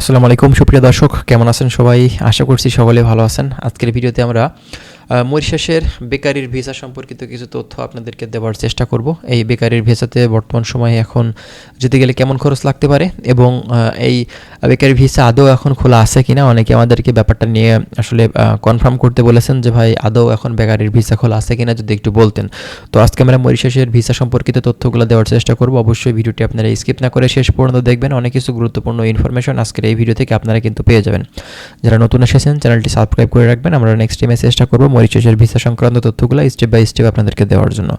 আসসালামু আলাইকুম, সুপ্রিয় দর্শক, কেমন আছেন সবাই? আশা করছি সকলে ভালো আছেন। আজকের ভিডিওতে আমরা মরিশাসের বেকারির ভিসা সম্পর্কিত কিছু তথ্য আপনাদেরকে দেওয়ার চেষ্টা করব। এই বেকারির ভিসাতে বর্তমান সময়ে এখন যেতে গেলে কেমন খরচ লাগতে পারে এবং এই বেকারি ভিসা আদৌ এখন খোলা আছে কিনা অনেকে আমাদেরকে ব্যাপারটা নিয়ে আসলে কনফার্ম করতে বলেছেন যে ভাই আদৌ এখন বেকারির ভিসা খোলা আছে কিনা যদি একটু বলতেন। তো আজকে আমরা মরিশাসের ভিসা সম্পর্কিত তথ্যগুলো দেওয়ার চেষ্টা করব। অবশ্যই ভিডিওটি আপনারা স্কিপ না করে শেষ পর্যন্ত দেখবেন। অনেক কিছু গুরুত্বপূর্ণ ইনফরমেশন আজকের এই ভিডিও থেকে আপনারা কিন্তু পেয়ে যাবেন। যারা নতুন এসেছেন, চ্যানেলটি সাবস্ক্রাইব করে রাখবেন। আমরা নেক্সট টাইমে চেষ্টা করব মরিশাসের ভিসা সংক্রান্ত তথ্যগুলো স্টেপ বাই স্টেপ আপনাদেরকে দেওয়ার জন্য।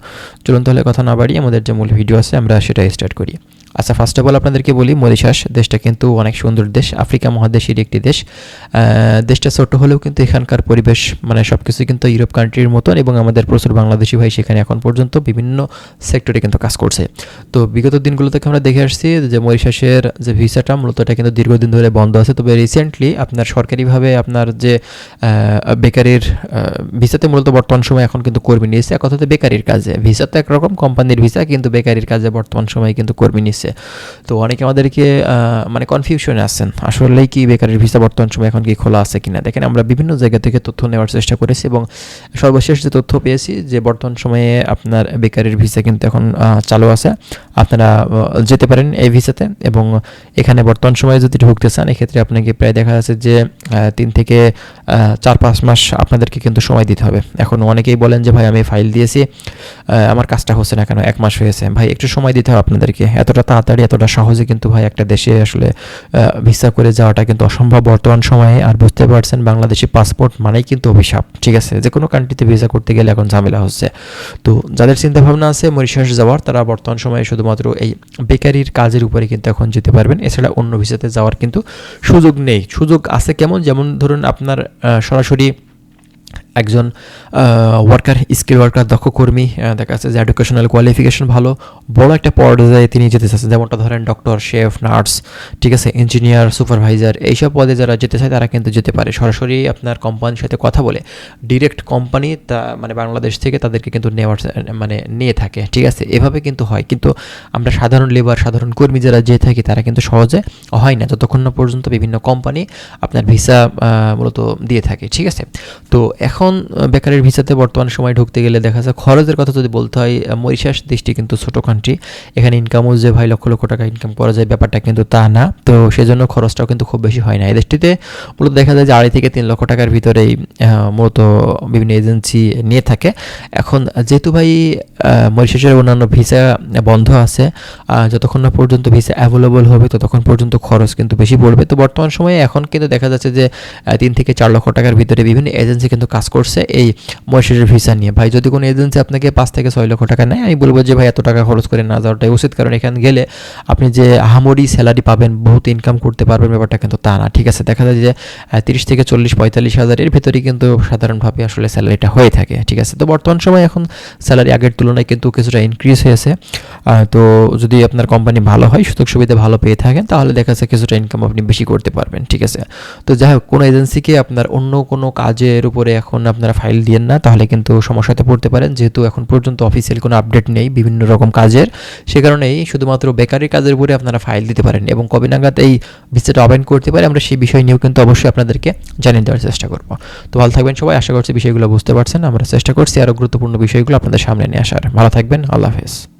চলুন তাহলে কথা না বাড়িয়ে আমাদের যে মূল ভিডিও আছে, আমরা সেটা স্টার্ট করি। আচ্ছা ফার্স্ট অফ অল আপনাদেরকে বলি মরিশাস দেশটা কিন্তু অনেক সুন্দর দেশ, আফ্রিকা মহাদেশের একটি দেশ। দেশটা ছোট হলেও কিন্তু এখানকার পরিবেশ মানে সব কিছু কিন্তু ইউরোপ কান্ট্রির মতন এবং আমাদের প্রচুর বাংলাদেশি ভাই সেখানে এখন পর্যন্ত বিভিন্ন সেক্টরে কিন্তু কাজ করছে। তো বিগত দিনগুলো থেকে আমরা দেখে আসছি যে মরিশাসের যে ভিসাটা মূলত এটা কিন্তু দীর্ঘদিন ধরে বন্ধ আছে। তবে রিসেন্টলি আপনার সরকারিভাবে আপনার যে বেকারির ভিসাতে মূলত বর্তমান সময় এখন কিন্তু কর্মী নিয়েছে, এক কথাতে বেকারির কাজে। ভিসা তো একরকম, কোম্পানির ভিসা, কিন্তু বেকারির কাজে বর্তমান সময়ে কিন্তু কর্মী নিচ্ছে তো অনেকে আমাদেরকে মানে কনফিউশনে আছেন, আসলেই কি বেকারির ভিসা বর্তমান সময় এখন কি খোলা আছে কিনা? দেখেন, আমরা বিভিন্ন জায়গা থেকে তথ্য নেওয়ার চেষ্টা করেছি এবং সর্বশেষ যে তথ্য পেয়েছি যে বর্তমান সময়ে আপনার বেকারির ভিসা কিন্তু এখন চালু আছে। আপনারা যেতে পারেন এই ভিসাতে এবং এখানে বর্তমান সময়ে যদি ঢুকতে চান, এক্ষেত্রে আপনাকে প্রায় দেখা যাচ্ছে যে তিন থেকে চার পাঁচ মাস আপনাদেরকে কিন্তু সময় দিতে হবে। এখন অনেকেই বলেন যে, ভাই, আমি ফাইল দিয়েছি আমার কাজটা হচ্ছে না কেন? এক মাস হয়েছে। ভাই, একটু সময় দিতে হবে আপনাদেরকে। এতটা তাড়াতাড়ি, এতটা সহজে কিন্তু, ভাই, একটা দেশে আসলে ভিসা করে যাওয়াটা কিন্তু অসম্ভব বর্তমান সময়ে। আর বুঝতে পারছেন, বাংলাদেশি পাসপোর্ট মানেই কিন্তু অভিশাপ, ঠিক আছে? যে কোনো কান্ট্রিতে ভিসা করতে গেলে এখন ঝামেলা হচ্ছে। তো যাদের চিন্তা ভাবনা আছে মরিশাস যাওয়ার, তারা বর্তমান সময়ে শুধুমাত্র এই বেকারির কাজের উপরে কিন্তু এখন যেতে পারবেন। এছাড়া অন্য ভিসাতে যাওয়ার কিন্তু সুযোগ নেই। সুযোগ আছে কেমন? যেমন ধরুন আপনার সরাসরি একজন ওয়ার্কার স্কিল ওয়ার্কার দক্ষ কর্মী দেখা যাচ্ছে যে এডুকেশনাল কোয়ালিফিকেশন ভালো বড় একটা পর্যায়ে তিনি যেতে চাচ্ছেন যেমনটা ধরেন ডক্টর শেফ নার্স ঠিক আছে ইঞ্জিনিয়ার সুপারভাইজার এইসব পদে যারা যেতে চায়, তারা কিন্তু যেতে পারে। সরাসরি আপনার কোম্পানির সাথে কথা বলে ডিরেক্ট কোম্পানি তা মানে বাংলাদেশ থেকে তাদেরকে কিন্তু নেওয়ার মানে নিয়ে থাকে, ঠিক আছে? এভাবে কিন্তু হয়। কিন্তু আমরা সাধারণ লেবার সাধারণ কর্মী যারা যেয়ে থাকি, তারা কিন্তু সহজে হয় না। যতক্ষণ না পর্যন্ত বিভিন্ন কোম্পানি আপনার ভিসা মূলত দিয়ে থাকে, ঠিক আছে? তো এখন বেকারের ভিসাতে বর্তমান সময় ঢুকতে গেলে দেখা যায় খরচের কথা যদি বলতে হয় মরিশাস দেশটি কিন্তু ছোট কান্ট্রি এখানে ইনকামও যে ভাই লক্ষ লক্ষ টাকা ইনকাম করা যায় ব্যাপারটা কিন্তু তা না। তো সেজন্য খরচটাও কিন্তু খুব বেশি হয় না। এই দেশটিতে মূলত দেখা যায় যে আড়াই থেকে তিন লক্ষ টাকার ভিতরেই মূলত বিভিন্ন এজেন্সি নিয়ে থাকে। এখন যেহেতু ভাই মরিশাসের অন্যান্য ভিসা বন্ধ আছে যতক্ষণ না পর্যন্ত ভিসা অ্যাভেলেবল হবে ততক্ষণ পর্যন্ত খরচ কিন্তু বেশি পড়বে। তো বর্তমান সময়ে এখন কিন্তু দেখা যাচ্ছে যে তিন থেকে চার লক্ষ টাকার ভিতরে বিভিন্ন এজেন্সি কিন্তু কাজ করছে এই মরিশাসের ভিসা নিয়ে। ভাই, যদি কোনো এজেন্সি আপনাকে পাঁচ থেকে ছয় লক্ষ টাকা নেয়, আমি বলব যে ভাই এত টাকা খরচ করে না যাওয়াটাই উচিত। কারণ এখানে গেলে আপনি যে আহামরি স্যালারি পাবেন, বহুত ইনকাম করতে পারবেন, ব্যাপারটা কিন্তু তা না। ঠিক আছে, দেখা যায় যে তিরিশ থেকে চল্লিশ, পঁয়তাল্লিশ হাজারের ভেতরেই কিন্তু সাধারণভাবে আসলে স্যালারিটা হয়ে থাকে। ঠিক আছে, তো বর্তমান সময় এখন স্যালারি আগের তুলনায় কিন্তু কিছুটা ইনক্রিজ হয়েছে। তো যদি আপনার কোম্পানি ভালো হয়, সুযোগ সুবিধা ভালো পেয়ে থাকেন, তাহলে দেখা যাচ্ছে কিছুটা ইনকাম আপনি বেশি করতে পারবেন। ঠিক আছে, তো যাই হোক, কোনো এজেন্সিকে আপনার অন্য কোনো কাজের উপরে এখন আপনারা ফাইল দিয়েন না, তাহলে কিন্তু সমস্যাতে পড়তে পারেন। যেহেতু এখন পর্যন্ত অফিসিয়াল কোনো আপডেট নেই, বিভিন্ন রকম কাজের, সে কারণেই শুধুমাত্র বেকারি কাজের উপরে আপনারা ফাইল দিতে পারেন এবং কবে নাগাদ এই ভিসাটা অবেন করতে পারে, আমরা সেই বিষয় নিয়েও কিন্তু অবশ্যই আপনাদেরকে জানিয়ে দেওয়ার চেষ্টা করব। তো ভালো থাকবেন সবাই, আশা করছি বিষয়গুলো বুঝতে পারছেন। আমরা চেষ্টা করছি আরও গুরুত্বপূর্ণ বিষয়গুলো আপনাদের সামনে নিয়ে আসার। ভালো থাকবেন, আল্লাহ হাফেজ।